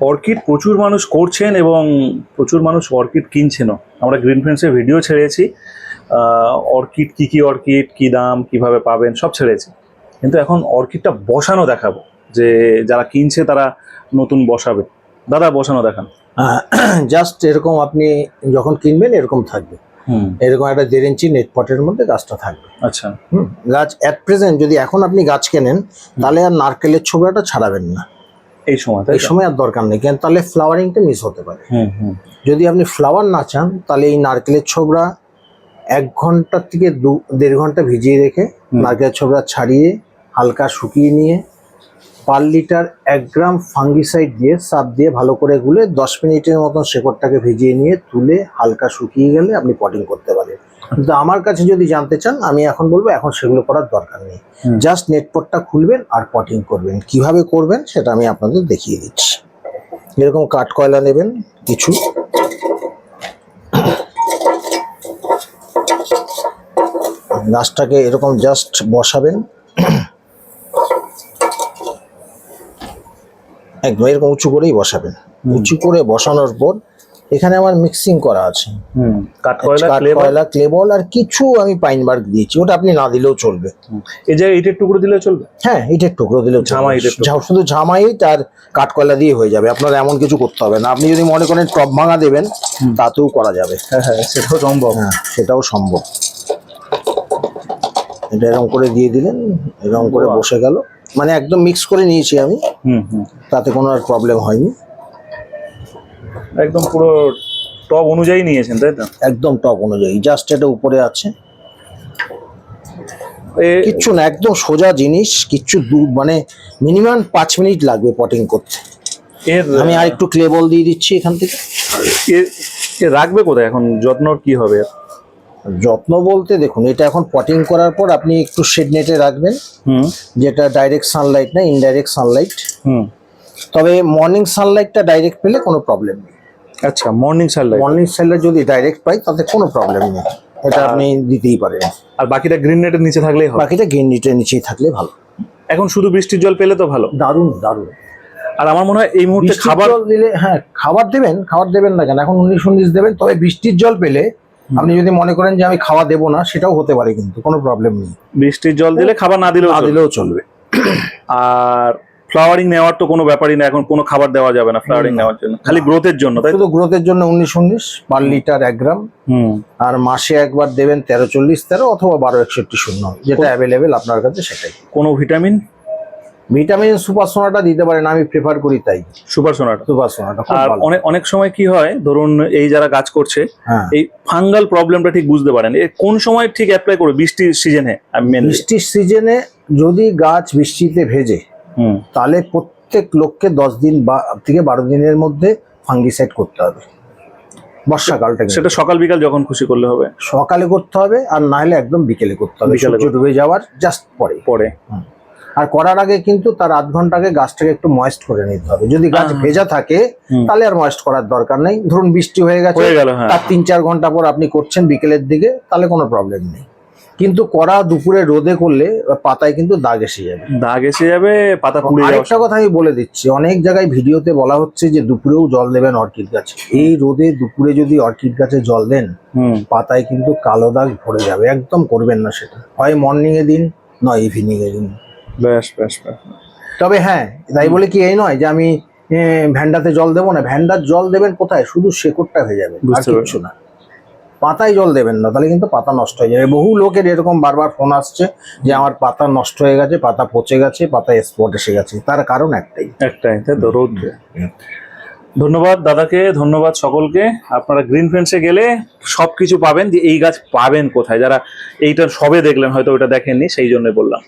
Orchid প্রচুর মানুষ করছেন এবং প্রচুর মানুষ অর্কিড কিনছেনও। আমরা গ্রিন ফ্রেন্ডসের ভিডিও ছেড়েছি। অর্কিড কি কি অর্কিড কি দাম কীভাবে পাবেন সব ছেড়েছি। কিন্তু এখন অর্কিডটা বসানো দেখাবো। যে যারা কিনছে তারা নতুন বসাবে। দাদা বসানো দেখান। জাস্ট এরকম আপনি যখন কিনবেন এরকম থাকবে। হুম। এরকম একটা দেড় ইঞ্চি নেট পটের মধ্যে গাছটা থাকবে। আচ্ছা। হুম গাছ অ্যাট প্রেজেন্ট যদি এখন আপনি গাছ কেনেন তাহলে আর নারকেলের ছোবড়াটা ছাড়াবেন না। এই সময় এই সময় আর দরকার নেই কেন তাহলে ফ্লাওয়ারিংটা মিস হতে পারে। হুম হুম। যদি আপনি ফ্লাওয়ার না চান তাহলে এই নারকেলের ছোবড়া এক ঘণ্টার থেকে দু দেড় ঘণ্টা ভিজিয়ে রেখে নারকেলের ছোবড়া ছাড়িয়ে হালকা শুকিয়ে নিয়ে পার লিটার এক গ্রাম ফাঙ্গিসাইড দিয়ে সাপ দিয়ে ভালো করে গুলে দশ মিনিটের মতন শেকড়টাকে ভিজিয়ে নিয়ে তুলে হালকা শুকিয়ে গেলে আপনি পটিং করতে পারেন। কিন্তু আমার কাছে যদি জানতে চান আমি এখন বলব এখন সেগুলো করার দরকার নেই। জাস্ট নেটপটটা খুলবেন আর পটিং করবেন। কীভাবে করবেন সেটা আমি আপনাদের দেখিয়ে দিচ্ছি। এরকম কাঠ কয়লা নেবেন কিছু। গাছটাকে এরকম জাস্ট বসাবেন। একদম এরকম উঁচু করেই বসাবেন। উঁচু করে বসানোর পর এখানে আমার মিক্সিং করা আছে। হুম কাঠকয়লা কাঠ কয়লা ক্লেবল আর কিছু আমি পাইন পাইনবার্গ দিয়েছি। ওটা আপনি না দিলেও চলবে। এই জায়গায় ইটের টুকরো দিলে চলবে? হ্যাঁ ইটের টুকরো দিলেও চলবে। ঝামা ইটের টুকরো। ঝা- শুধু ঝামাইট আর কাঠকয়লা দিয়ে হয়ে যাবে। আপনার এমন কিছু করতে হবে না। আপনি যদি মনে করেন টপ ভাঙা দেবেন তাতেও করা যাবে। হ্যাঁ হ্যাঁ সেটাও সম্ভব। হ্যাঁ সেটাও সম্ভব। এটা এরকম করে দিয়ে দিলেন এরকম করে। বসে গেল। মানে একদম মিক্স করে নিয়েছি আমি। তাতে কোনো আর প্রবলেম হয়নি। একদম পুরো টপ অনুযায়ী নিয়েছেন তাই তো? একদম টপ অনুযায়ী জাস্ট এটা উপরে আছে। কিচ্ছু না একদম সোজা জিনিস কিচ্ছু মানে মিনিমাম পাঁচ মিনিট লাগবে পটিং করতে। এর আমি আর একটু ক্লেবল দিয়ে দিচ্ছি এখান থেকে। রাখবে কোথায়? এখন যত্নর কি হবে? যত্ন বলতে দেখুন এটা এখন পটিং করার পর আপনি একটু শেড নেটে রাখবেন হুম। যেটা ডাইরেক্ট সানলাইট না ইনডাইরেক্ট সানলাইট হুম। তবে মর্নিং সানলাইটটা ডাইরেক্ট পেলে কোনো প্রবলেম নেই। আচ্ছা মর্নিং সানলাইট মর্নিং সানলাইট যদি ডাইরেক্ট পাই তাতে কোনো প্রবলেম নেই। এটা আপনি দিতেই পারেন। আর বাকিটা গ্রিন নেটের নিচে থাকলেই হবে? বাকিটা গ্রিন নিটের নিচেই থাকলে ভালো। এখন শুধু বৃষ্টির জল পেলে তো ভালো? দারুণ দারুণ। আর আমার মনে হয় এই মুহূর্তে খাবার দিলে হ্যাঁ খাবার দেবেন খাবার দেবেন না কেন? এখন উনিশ উনিশ দেবেন তবে বৃষ্টির জল পেলে আপনি যদি মনে করেন যে আমি খাওয়া দেবো না সেটাও হতে পারে কিন্তু কোনো প্রবলেম নেই। বৃষ্টির জল দিলে খাবার না দিলেও না দিলেও চলবে। আর ফ্লাওয়ারিং নেওয়ার তো কোনো ব্যাপারই না এখন কোনো খাবার দেওয়া যাবে না ফ্লাওয়ারিং নেওয়ার জন্য। খালি গ্রোথের জন্য তাই তো? শুধু গ্রোথের জন্য উনিশ উনিশ পার লিটার এক গ্রাম। হুম। আর মাসে একবার দেবেন তেরো চল্লিশ তেরো অথবা বারো একষট্টি শূন্য। যেটা অ্যাভেলেবেল আপনার কাছে সেটাই। কোনো ভিটামিন ভিটামিন সুপার সোনাটা দিতে পারেন আমি প্রেফার করি তাই। সুপার সোনাটা। সুপার সোনাটা আর অনেক অনেক সময় কি হয় ধরুন এই যারা গাছ করছে হ্যাঁ। এই ফাঙ্গাল প্রবলেমটা ঠিক বুঝতে পারেন। এ কোন সময় ঠিক অ্যাপ্লাই করবে? বৃষ্টির সিজনে আমি বৃষ্টির সিজনে যদি গাছ বৃষ্টিতে ভেজে তাহলে প্রত্যেক লোককে দশ দিন বা থেকে বারো দিনের মধ্যে ফাঙ্গিসাইড করতে হবে। বর্ষাকালটা সেটা সকাল বিকাল যখন খুশি করলে হবে? সকালে করতে হবে আর না হলে একদম বিকেলে করতে হবে। সূর্য ডুবে যাওয়ার জাস্ট পরে। পরে। আর করার আগে কিন্তু তার আধ ঘণ্টা আগে গাছটাকে একটু ময়েস্ট করে নিতে হবে। যদি গাছ ভেজা থাকে তাহলে আর ময়েস্ট করার দরকার নেই। ধরুন বৃষ্টি হয়ে গেছে হ্যাঁ তার তিন চার ঘণ্টা পর আপনি করছেন বিকেলের দিকে তাহলে কোনো প্রবলেম নেই। কিন্তু করা দুপুরে রোদে করলে পাতায় কিন্তু দাগ এসে যাবে। দাগ এসে যাবে পাতা পুড়ে আরেকটা কথা আমি বলে দিচ্ছি অনেক জায়গায় ভিডিওতে বলা হচ্ছে যে দুপুরেও জল দেবেন অর্কিড গাছে। এই রোদে দুপুরে যদি অর্কিড গাছে জল দেন পাতায় কিন্তু কালো দাগ ভরে যাবে। একদম করবেন না সেটা। হয় মর্নিং এ দিন নয় ইভিনিং এ দিন। বেশ বেশ তবে হ্যাঁ তাই বলে কি এই নয় যে আমি ভ্যান্ডাতে জল দেবো না। ভ্যান্ডার জল দেবেন কোথায়? শুধু শেকড়টা হয়ে যাবে আর কিচ্ছু না। পাতায় জল দেবেন না, তাহলে কিন্তু পাতা নষ্ট হয়ে যাবে। বহু লোকের এরকম বারবার ফোন আসছে যে, আমার পাতা নষ্ট হয়ে গেছে, পাতা পচে গেছে, পাতা স্পট এসে গেছে। তার কারণ একটাই। একটাই রোদ ধন্যবাদ দাদাকে, ধন্যবাদ সকলকে। আপনারা গ্রিন ফ্রেন্ডসে গেলে সব কিছু পাবেন, যে এই গাছ পাবেন কোথায়? যারা এইটা সবে দেখলেন, হয়তো ওটা দেখেননি, সেই জন্য বললাম।